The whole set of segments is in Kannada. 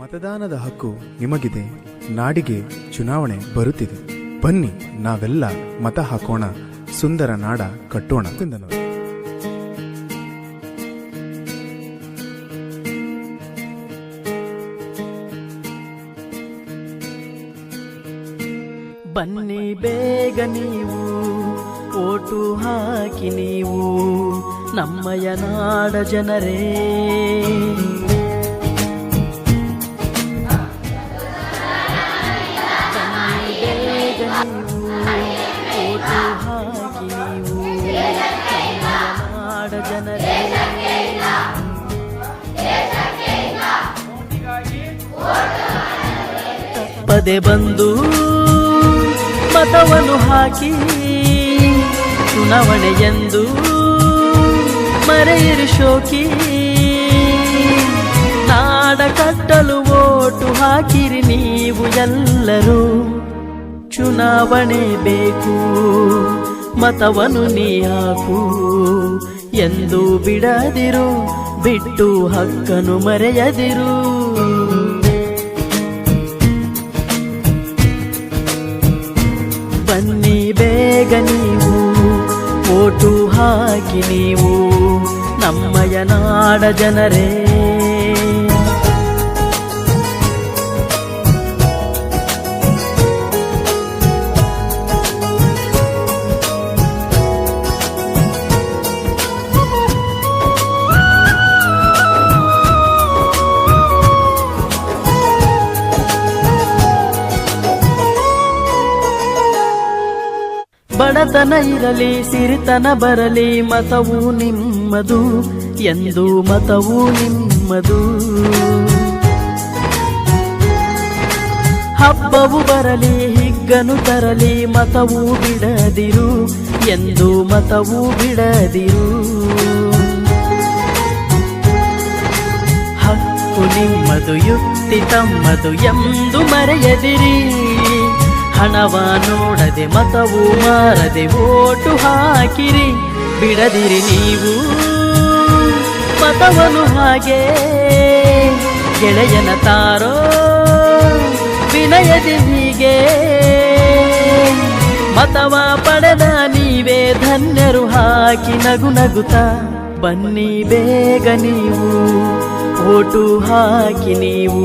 ಮತದಾನದ ಹಕ್ಕು ನಿಮಗಿದೆ. ನಾಡಿಗೆ ಚುನಾವಣೆ ಬರುತ್ತಿದೆ. ಬನ್ನಿ, ನಾವೆಲ್ಲ ಮತ ಹಾಕೋಣ. ಸುಂದರ ನಾಡ ಕಟ್ಟೋಣ. ಎಂದನು ಬನ್ನಿ, ಬೇಗ ನೀವು. ಓಟು ಹಾಕಿ ನೀವು. ನಮ್ಮಯ ನಾಡ ಜನರೇ. ಪದೇ ಬಂದು ಮತವನ್ನು ಹಾಕಿ ಚುನಾವಣೆ ಎಂದು ಮರೆಯಿರಿ ಶೋಕಿ. ನಾಡ ಕಟ್ಟಲು ಓಟು ಹಾಕಿರಿ ನೀವು ಎಲ್ಲರೂ. ಚುನಾವಣೆ ಬೇಕು, ಮತವನ್ನು ನೀ ಹಾಕು. ಎಂದು ಬಿಡದಿರು ಬಿಟ್ಟು ಹಕ್ಕನು ಮರೆಯದಿರು. ಬನ್ನಿ ಬೇಗ ನೀವು ಓಟು ಹಾಕಿ ನೀವು ನಮ್ಮಯ ನಾಡ ಜನರೇ. ಬಡತನ ಇರಲಿ, ಸಿರಿತನ ಬರಲಿ, ಮತವು ನಿಮ್ಮದು, ಎಂದು ಮತವು ನಿಮ್ಮದು. ಹಬ್ಬವು ಬರಲಿ, ಹಿಗ್ಗನು ತರಲಿ, ಮತವು ಬಿಡದಿರು, ಎಂದು ಮತವು ಬಿಡದಿರು. ಹಕ್ಕು ನಿಮ್ಮದು, ಯುಕ್ತಿ ತಮ್ಮದು, ಎಂದು ಮರೆಯದಿರಿ. ಹಣವ ನೋಡದೆ ಮತವು ಮಾರದೆ ಓಟು ಹಾಕಿರಿ, ಬಿಡದಿರಿ ನೀವು ಮತವನು ಹಾಗೆ. ಗೆಳೆಯನ ತಾರೋ, ವಿನಯದಿ ಹೀಗೆ. ಮತವ ಪಡೆದ ನೀವೇ ಧನ್ಯರು ಹಾಕಿ ನಗು ನಗುತ್ತ, ಬನ್ನಿ ಬೇಗ ನೀವು, ಓಟು ಹಾಕಿ ನೀವು.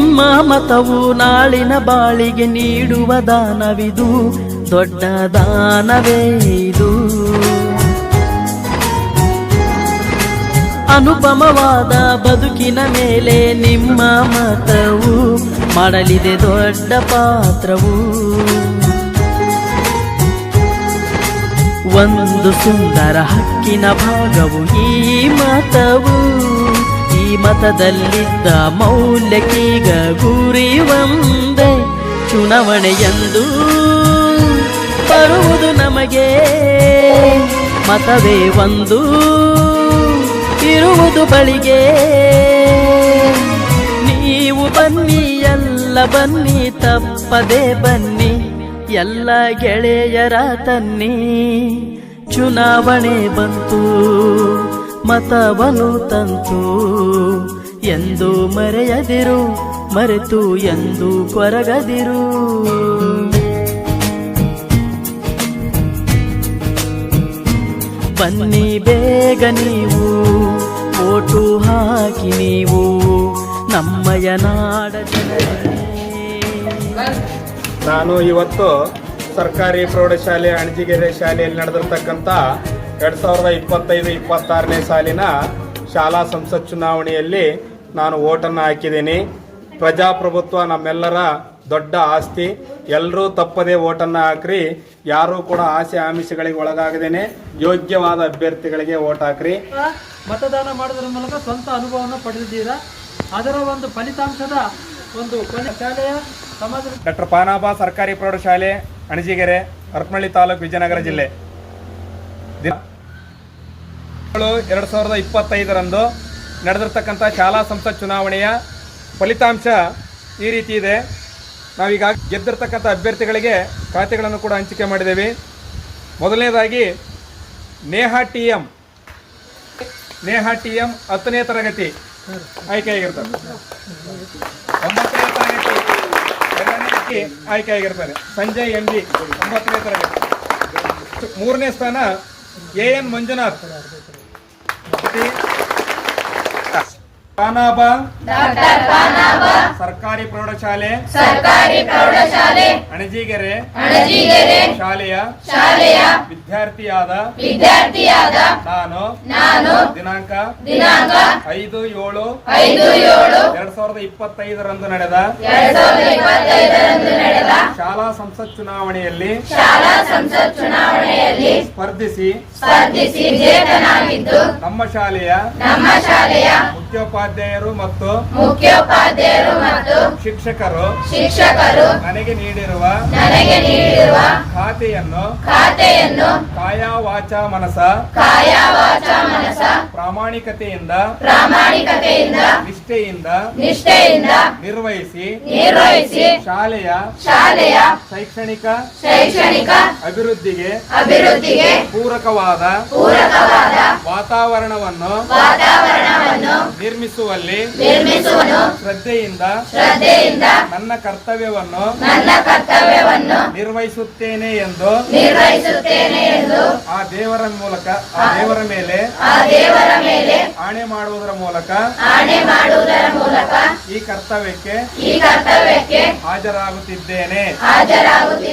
ನಿಮ್ಮ ಮತವು ನಾಳಿನ ಬಾಳಿಗೆ ನೀಡುವ ದಾನವಿದು, ದೊಡ್ಡ ದಾನವೇ ಇದು. ಅನುಪಮವಾದ ಬದುಕಿನ ಮೇಲೆ ನಿಮ್ಮ ಮತವು ಮಾಡಲಿದೆ ದೊಡ್ಡ ಪಾತ್ರವು. ಒಂದು ಸುಂದರ ಹಕ್ಕಿನ ಭಾಗವು ಈ ಮತವು. ಮತದಲ್ಲಿದ್ದ ಮೌಲ್ಯಕ್ಕೀಗ ಗುರಿ ಒಂದೇ ಚುನಾವಣೆಯಂದು ಬರುವುದು ನಮಗೆ ಮತವೇ ಒಂದು. ಇರುವುದು ಬಳಿಗೆ ನೀವು ಬನ್ನಿ, ಎಲ್ಲ ಬನ್ನಿ, ತಪ್ಪದೆ ಬನ್ನಿ, ಎಲ್ಲ ಗೆಳೆಯರ ತನ್ನಿ. ಚುನಾವಣೆ ಬಂತು. ಮತವನು ತಂತು. ಎಂದು ಮರೆಯದಿರು, ಮರೆತು ಎಂದು ಕೊರಗದಿರು. ಬನ್ನಿ ಬೇಗ ನೀವು, ಓಟು ಹಾಕಿ ನೀವು, ನಮ್ಮಯ ನಾಡ ನಾನು ಇವತ್ತು ಸರ್ಕಾರಿ ಪ್ರೌಢಶಾಲೆ, ಅಣಜಿಗೆರೆ ಶಾಲೆಯಲ್ಲಿ ನಡೆದಿರ್ತಕ್ಕಂಥ ಎರಡು ಸಾವಿರದ ಇಪ್ಪತ್ತೈದು ಇಪ್ಪತ್ತಾರನೇ ಸಾಲಿನ ಶಾಲಾ ಸಂಸತ್ ಚುನಾವಣೆಯಲ್ಲಿ ನಾನು ಓಟನ್ನು ಹಾಕಿದ್ದೀನಿ. ಪ್ರಜಾಪ್ರಭುತ್ವ ನಮ್ಮೆಲ್ಲರ ದೊಡ್ಡ ಆಸ್ತಿ. ಎಲ್ಲರೂ ತಪ್ಪದೇ ಓಟನ್ನು ಹಾಕ್ರಿ. ಯಾರೂ ಕೂಡ ಆಸೆ ಆಮಿಷಗಳಿಗೆ ಒಳಗಾಗದೇನೆ. ಯೋಗ್ಯವಾದ ಅಭ್ಯರ್ಥಿಗಳಿಗೆ ಓಟ್ ಹಾಕ್ರಿ. ಮತದಾನ ಮಾಡೋದ್ರ ಮೂಲಕ ಸ್ವಂತ ಅನುಭವವನ್ನು ಪಡೆದಿದ್ದೀರಾ? ಅದರ ಒಂದು ಫಲಿತಾಂಶದ ಒಂದು ಶಾಲೆಯ ಸಮಾಜ ಡಾಕ್ಟರ್ ಪಾನಾಬಾ ಸರ್ಕಾರಿ ಪ್ರೌಢಶಾಲೆ ಅಣಜಿಗೆರೆ ಹರಪನಹಳ್ಳಿ ತಾಲೂಕು ವಿಜಯನಗರ ಜಿಲ್ಲೆ. ದಿನ- ಎರಡು ಸಾವಿರದ ಇಪ್ಪತ್ತೈದರಂದು ನಡೆದಿರ್ತಕ್ಕಂಥ ಶಾಲಾ ಸಂಸತ್ ಚುನಾವಣೆಯ ಫಲಿತಾಂಶ ಈ ರೀತಿ ಇದೆ. ನಾವೀಗ ಗೆದ್ದಿರ್ತಕ್ಕಂಥ ಅಭ್ಯರ್ಥಿಗಳಿಗೆ ಖಾತೆಗಳನ್ನು ಕೂಡ ಹಂಚಿಕೆ ಮಾಡಿದ್ದೇವೆ. ಮೊದಲನೇದಾಗಿ Neha T M Neha T M ಹತ್ತನೇ ತರಗತಿ ಆಯ್ಕೆಯಾಗಿರ್ತಾರೆ ಒಂಬತ್ತನೇ ತರಗತಿ ಆಯ್ಕೆಯಾಗಿರ್ತಾರೆ ಸಂಜಯ್ ಎಂ ಜಿ ಒಂಬತ್ತನೇ ತರಗತಿ. ಮೂರನೇ ಸ್ಥಾನ A N Manjunath. Thank you. ಪಾನಾಬ ಸರ್ಕಾರಿ ಪ್ರೌಢಶಾಲೆ. ಸರ್ಕಾರಿ ಪ್ರೌಢಶಾಲೆ. ಅಣಜಿಗೆರೆ. ಅಣಜಿಗೆರೆ. ಶಾಲೆಯ. ಶಾಲೆಯ. ವಿದ್ಯಾರ್ಥಿಯಾದ. ವಿದ್ಯಾರ್ಥಿಯಾದ. ನಾನು. ನಾನು. ದಿನಾಂಕ. ದಿನಾಂಕ. ಐದು ಏಳು. ಐದು ಏಳು. ಎರಡ್ ಸಾವಿರದ ಇಪ್ಪತ್ತೈದರಂದು ನಡೆದ. ಎರಡ್ ಸಾವಿರದ ಇಪ್ಪತ್ತೈದರಂದು ನಡೆದ. ಶಾಲಾ ಸಂಸತ್ ಚುನಾವಣೆಯಲ್ಲಿ. ಶಾಲಾ ಸಂಸತ್ ಚುನಾವಣೆಯಲ್ಲಿ ಸ್ಪರ್ಧಿಸಿ. ಸ್ಪರ್ಧಿಸಿ ವಿಜೇತನಾಗಿದ್ದು ನಮ್ಮ ಶಾಲೆಯ. ನಮ್ಮ ಶಾಲೆಯ ಮುಖ್ಯೋಪಾಧ್ಯಾಯರು ಮತ್ತು ಮುಖ್ಯೋಪಾಧ್ಯಾಯರು ಮತ್ತು ಶಿಕ್ಷಕರು ಶಿಕ್ಷಕರು ನನಗೆ ನೀಡಿರುವ ನನಗೆ ನೀಡಿರುವ ಖಾತೆಯನ್ನು ಖಾತೆಯನ್ನು ಕಾಯ ವಾಚ ಮನಸ ಕಾಯ ವಾಚ ಮನಸ ಪ್ರಾಮಾಣಿಕತೆಯಿಂದ ಪ್ರಾಮಾಣಿಕತೆಯಿಂದ ನಿಷ್ಠೆಯಿಂದ ನಿಷ್ಠೆಯಿಂದ ನಿರ್ವಹಿಸಿ ನಿರ್ವಹಿಸಿ ಶಾಲೆಯ ಶಾಲೆಯ ಶೈಕ್ಷಣಿಕ ಶೈಕ್ಷಣಿಕ ಅಭಿವೃದ್ಧಿಗೆ ಅಭಿವೃದ್ಧಿಗೆ ಪೂರಕವಾದ ಪೂರಕವಾದ ವಾತಾವರಣವನ್ನು ವಾತಾವರಣವನ್ನು ನಿರ್ಮಿಸುವಲ್ಲಿ ನಿರ್ಮಿಸುವನು ಶ್ರದ್ಧೆಯಿಂದ ಶ್ರದ್ಧೆಯಿಂದ ನನ್ನ ಕರ್ತವ್ಯವನ್ನು ನನ್ನ ಕರ್ತವ್ಯವನ್ನು ನಿರ್ವಹಿಸುತ್ತೇನೆ ಎಂದು ನಿರ್ವಹಿಸುತ್ತೇನೆ ಎಂದು ಆ ದೇವರ ಮೂಲಕ ಆ ದೇವರ ಮೇಲೆ ಆ ದೇವರ ಮೇಲೆ ಆಣೆ ಮಾಡುವುದರ ಮೂಲಕ ಆಣೆ ಮಾಡುವುದರ ಮೂಲಕ ಈ ಕರ್ತವ್ಯಕ್ಕೆ ಈ ಕರ್ತವ್ಯಕ್ಕೆ ಹಾಜರಾಗುತ್ತಿದ್ದೇನೆ. ಹಾಜರಾಗುತ್ತಿದ್ದೇನೆ